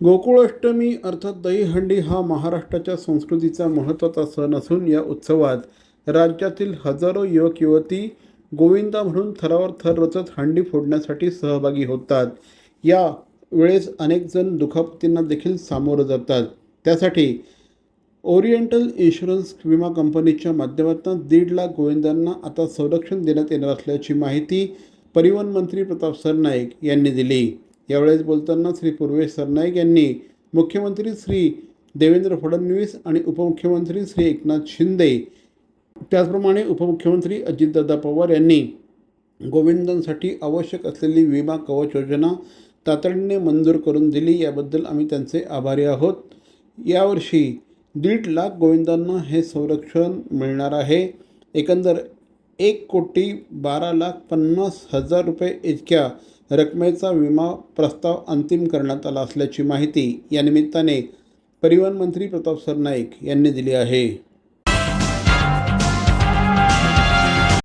गोकुळाष्टमी अर्थात दहीहंडी हा महाराष्ट्राच्या संस्कृतीचा महत्त्वाचा सण असून या उत्सवात राज्यातील हजारो युवक युवती गोविंदा म्हणून थरावर थर रचत हंडी फोडण्यासाठी सहभागी होतात. या वेळेस अनेकजण दुखापतींना देखील सामोरं जातात. त्यासाठी ओरिएंटल इन्शुरन्स विमा कंपनीच्या माध्यमातून दीड लाख गोविंदांना आता संरक्षण देण्यात येणार असल्याची माहिती परिवहन मंत्री प्रताप सरनाईक यांनी दिली. यावेळेस बोलताना श्री पूर्वेश सरनाईक यांनी मुख्यमंत्री श्री देवेंद्र फडणवीस आणि उपमुख्यमंत्री श्री एकनाथ शिंदे त्याचप्रमाणे उपमुख्यमंत्री अजितदादा पवार यांनी गोविंदांसाठी आवश्यक असलेली विमा कवच योजना तातडीने मंजूर करून दिली. याबद्दल आम्ही त्यांचे आभारी आहोत. यावर्षी दीड लाख गोविंदांना हे संरक्षण मिळणार आहे. एकंदर एक कोटी बारा लाख पन्नास हजार रुपये इतक्या रकमेचा विमा प्रस्ताव अंतिम करण्यात आला असल्याची माहिती या निमित्ताने परिवहन मंत्री प्रताप सरनाईक यांनी दिली आहे.